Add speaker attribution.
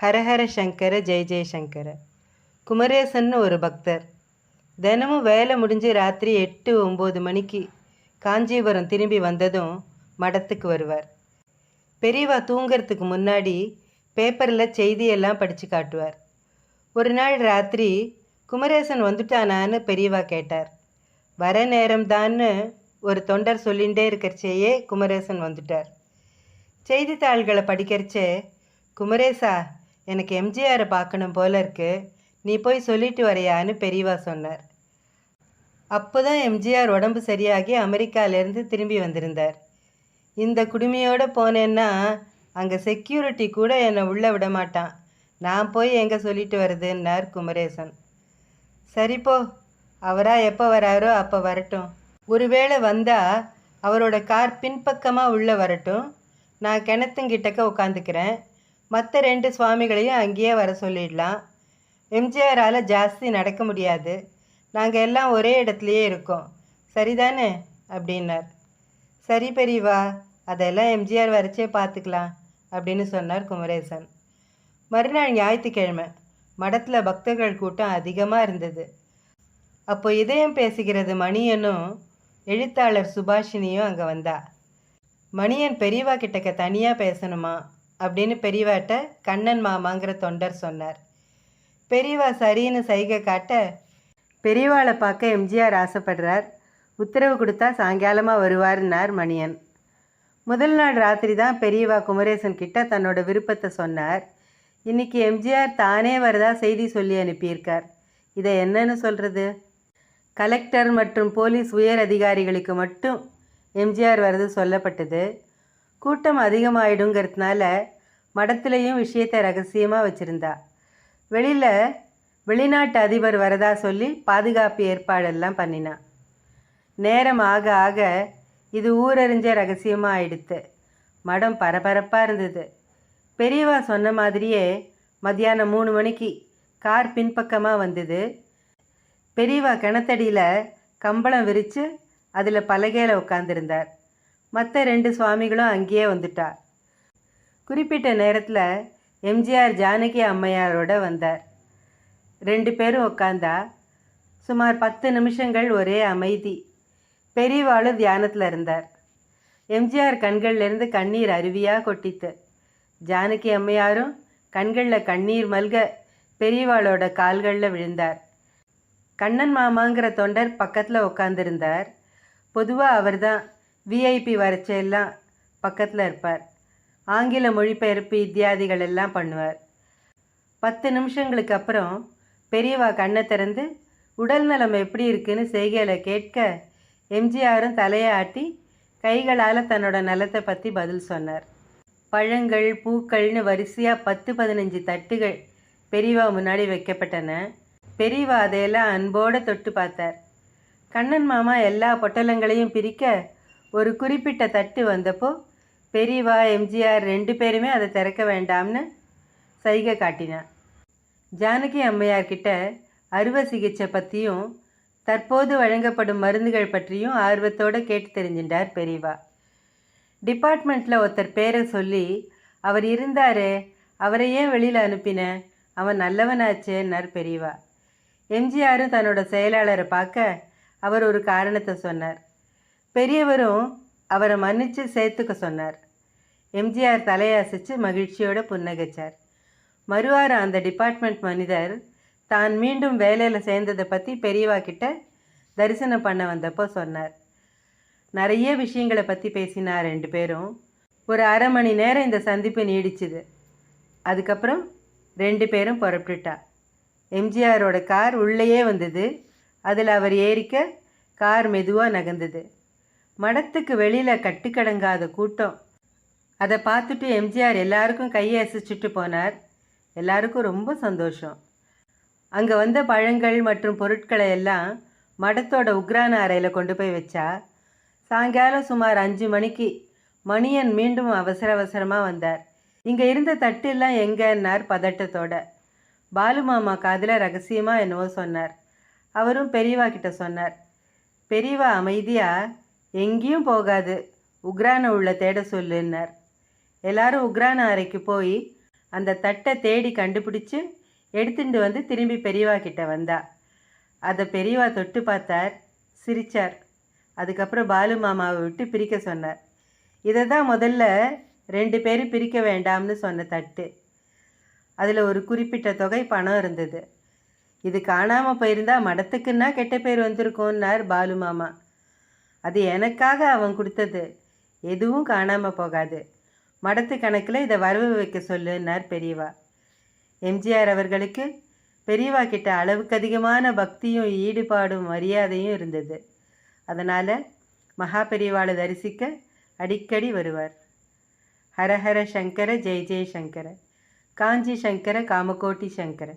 Speaker 1: ஹரஹர சங்கர ஜெய ஜெயசங்கர குமரேசன்னு ஒரு பக்தர். தினமும் வேலை முடிஞ்சு ராத்திரி எட்டு ஒம்பது மணிக்கு காஞ்சிபுரம் திரும்பி வந்ததும் மடத்துக்கு வருவார். பெரியவா தூங்கிறதுக்கு முன்னாடி பேப்பரில் செய்தியெல்லாம் படித்து காட்டுவார். ஒரு நாள் ராத்திரி குமரேசன் வந்துட்டானான்னு பெரியவா கேட்டார். வர நேரம்தான்னு ஒரு தொண்டர் சொல்லிகிட்டே இருக்கிறச்சேயே குமரேசன் வந்துட்டார். செய்தித்தாள்களை படிக்கிறச்சே குமரேசா எனக்கு எம்ஜிஆரை பார்க்கணும் போல இருக்கு. நீ போய் சொல்லிட்டு வரையான்னு பெரியவா சொன்னார். அப்போ தான் எம்ஜிஆர் உடம்பு சரியாகி அமெரிக்காவிலேருந்து திரும்பி வந்திருந்தார். இந்த குடுமையோடு போனேன்னா அங்கே செக்யூரிட்டி கூட என்னை உள்ளே விட மாட்டான். நான் போய் எங்கே சொல்லிட்டு வருதுன்னார் குமரேசன். சரிப்போ அவராக எப்போ வராரோ அப்போ வரட்டும். ஒருவேளை வந்தால் அவரோட கார் பின்பக்கமாக உள்ளே வரட்டும். நான் கிணத்துங்கிட்டக்க உட்காந்துக்கிறேன். மற்ற ரெண்டு சுவாமிகளையும் அங்கேயே வர சொல்லிடலாம். எம்ஜிஆரால் ஜாஸ்தி நடக்க முடியாது. நாங்கள் எல்லாம் ஒரே இடத்துலையே இருக்கோம். சரிதானே? அப்படின்னார். சரி பெரியவா அதெல்லாம் எம்ஜிஆர் வரைச்சே பார்த்துக்கலாம் அப்படின்னு சொன்னார் குமரேசன். மறுநாள் ஞாயிற்றுக்கிழமை மடத்தில் பக்தர்கள் கூட்டம் அதிகமாக இருந்தது. அப்போ இதயம் பேசுகிறது மணியனும் எழுத்தாளர் சுபாஷினியும் அங்கே வந்தா. மணியன் பெரியவா கிட்டக்க தனியாக பேசணுமா? அப்படின்னு பெரியவாட்ட கண்ணன் மாமாங்கிற தொண்டர் சொன்னார். பெரியவா சரின்னு சைகை காட்ட பெரியவாளை பார்க்க எம்ஜிஆர் ஆசைப்படுறார். உத்தரவு கொடுத்தா சாயங்காலமாக வருவார்னார் மணியன். முதல் நாள் ராத்திரி தான் பெரியவா குமரேசன் கிட்ட தன்னோட விருப்பத்தை சொன்னார். இன்னைக்கு எம்ஜிஆர் தானே வரதா செய்தி சொல்லி அனுப்பியிருக்கார். இதை என்னன்னு சொல்கிறது கலெக்டர் மற்றும் போலீஸ் உயர் அதிகாரிகளுக்கு மட்டும் எம்ஜிஆர் வரது சொல்லப்பட்டது. கூட்டம் அதிகமாயிடுங்கிறதுனால மடத்துலேயும் விஷயத்தை ரகசியமாக வச்சுருந்தா. வெளியில் வெளிநாட்டு அதிபர் வரதா சொல்லி பாதுகாப்பு ஏற்பாடெல்லாம் பண்ணினா. நேரம் ஆக ஆக இது ஊரறிஞ்ச ரகசியமாக ஆயிடுத்து. மடம் பரபரப்பாக இருந்தது. பெரியவா சொன்ன மாதிரியே மத்தியானம் மூணு மணிக்கு கார் பின்பக்கமாக வந்தது. பெரியவா கிணத்தடியில் கம்பளம் விரித்து அதில் பலகையில் உட்காந்துருந்தார் மற்ற ரெண்டு சுவாமிகளும் அங்கேயே வந்துட்டா குறிப்பிட்ட நேரத்தில் எம்ஜிஆர் ஜானகி அம்மையாரோட வந்தார். ரெண்டு பேரும் உட்காந்தா சுமார் பத்து நிமிஷங்கள் ஒரே அமைதி. பெரியவாளும் தியானத்தில் இருந்தார். எம்ஜிஆர் கண்கள்லேருந்து கண்ணீர் அருவியாக கொட்டித்து ஜானகி அம்மையாரும் கண்களில் கண்ணீர் மல்க பெரியவாளோட கால்களில் விழுந்தார். கண்ணன் மாமாங்கிற தொண்டர் பக்கத்தில் உட்காந்துருந்தார் பொதுவாக அவர் தான் விஐபி வரைச்செல்லாம் பக்கத்தில் இருப்பார். ஆங்கில மொழிபெயர்ப்பு இத்தியாதிகள் எல்லாம் பண்ணுவார். பத்து நிமிஷங்களுக்கு அப்புறம் பெரியவா கண்ணை திறந்து உடல் நலம் எப்படி இருக்குன்னு செய்கையில் கேட்க எம்ஜிஆரும் தலையை ஆட்டி கைகளால் தன்னோட நலத்தை பற்றி பதில் சொன்னார். பழங்கள் பூக்கள்னு வரிசையாக பத்து பதினஞ்சு தட்டுகள் பெரியவா முன்னாடி வைக்கப்பட்டன. பெரியவா அதையெல்லாம் அன்போடு தொட்டு பார்த்தார். கண்ணன் மாமா எல்லா பொட்டலங்களையும் பிரிக்க ஒரு குறிப்பிட்ட தட்டு வந்தப்போ பெரியவா எம்ஜிஆர் ரெண்டு பேருமே அதை திறக்க வேண்டாம்னு சைகை காட்டினான் ஜானகி அம்மையார்கிட்ட அறுவை சிகிச்சை பற்றியும் தற்போது வழங்கப்படும் மருந்துகள் பற்றியும் ஆர்வத்தோடு கேட்டு தெரிஞ்சின்றார் பெரியவா. டிபார்ட்மெண்ட்டில் ஒருத்தர் பேரை சொல்லி அவர் இருந்தாரே அவரை ஏன் வெளியில் அனுப்பின? அவன் நல்லவனாச்சேன்னார் பெரியவா. எம்ஜிஆரும் தன்னோட செயலாளரை பார்க்க அவர் ஒரு காரணத்தை சொன்னார். பெரியவரும் அவரை மன்னித்து சேர்த்துக்க சொன்னார். எம்ஜிஆர் தலையசைச்சு மகிழ்ச்சியோட புன்னகைச்சார். மறுவாரம் அந்த டிபார்ட்மெண்ட் மனிதர் தான் மீண்டும் வேலையில் சேர்ந்ததை பற்றி பெரியவா கிட்ட தரிசனம் பண்ண வந்தப்போ சொன்னார். நிறைய விஷயங்களை பற்றி பேசினார் ரெண்டு பேரும். ஒரு அரை மணி நேரம் இந்த சந்திப்பு நீடிச்சுது. அதுக்கப்புறம் ரெண்டு பேரும் புறப்பட்டுட்டா. எம்ஜிஆரோட கார் உள்ளேயே வந்தது. அதில் அவர் ஏறிக்க கார் மெதுவாக நகர்ந்தது. மடத்துக்கு வெளியில் கட்டுக்கடங்காத கூட்டம். அதை பார்த்துட்டு எம்ஜிஆர் எல்லாருக்கும் கையை அசைச்சிட்டு போனார். எல்லாருக்கும் ரொம்ப சந்தோஷம். அங்கே வந்த பழங்கள் மற்றும் பொருட்களை எல்லாம் மடத்தோட உக்ரான அறையில் கொண்டு போய் வச்சா சாயங்காலம் சுமார் அஞ்சு மணிக்கு மணியன் மீண்டும் அவசர அவசரமாக வந்தார். இங்கே இருந்த தட்டு எல்லாம் எங்கன்னார் பதட்டத்தோட. பாலு மாமா காதில் ரகசியமாக என்னவோ சொன்னார். அவரும் பெரியவா கிட்ட சொன்னார். பெரியவா அமைதியாக எங்கேயும் போகாது. உக்ரான உள்ள தேட சொல்லுன்னார். எல்லாரும் உக்ரான அறைக்கு போய் அந்த தட்டை தேடி கண்டுபிடிச்சு எடுத்துட்டு வந்து திரும்பி பெரியவா கிட்ட வந்தா. அதை பெரியவா தொட்டு பார்த்தார். சிரிச்சார். அதுக்கப்புறம் பாலு மாமாவை விட்டு பிரிக்க சொன்னார். இதை தான் முதல்ல ரெண்டு பேரும் பிரிக்க வேண்டாம்னு சொன்ன தட்டு. அதில் ஒரு குறிப்பிட்ட தொகை பணம் இருந்தது. இது காணாமல் போயிருந்தா மடத்துக்குன்னா கெட்ட பேர் வந்திருக்கோன்னார் பாலு மாமா. அது எனக்காக அவன் கொடுத்தது. எதுவும் காணாமல் போகாது. மடத்து கணக்கில் இதை வரவு வைக்க சொல்லுன்னார் பெரியவா. எம்ஜிஆர் அவர்களுக்கு பெரியவா கிட்ட அளவுக்கு அதிகமான பக்தியும் ஈடுபாடும் மரியாதையும் இருந்தது. அதனால் மகா பெரியவாளை தரிசிக்க அடிக்கடி வருவார். ஹரஹர சங்கர ஜெய் ஜெய் சங்கர. காஞ்சி சங்கர காமகோட்டி சங்கர.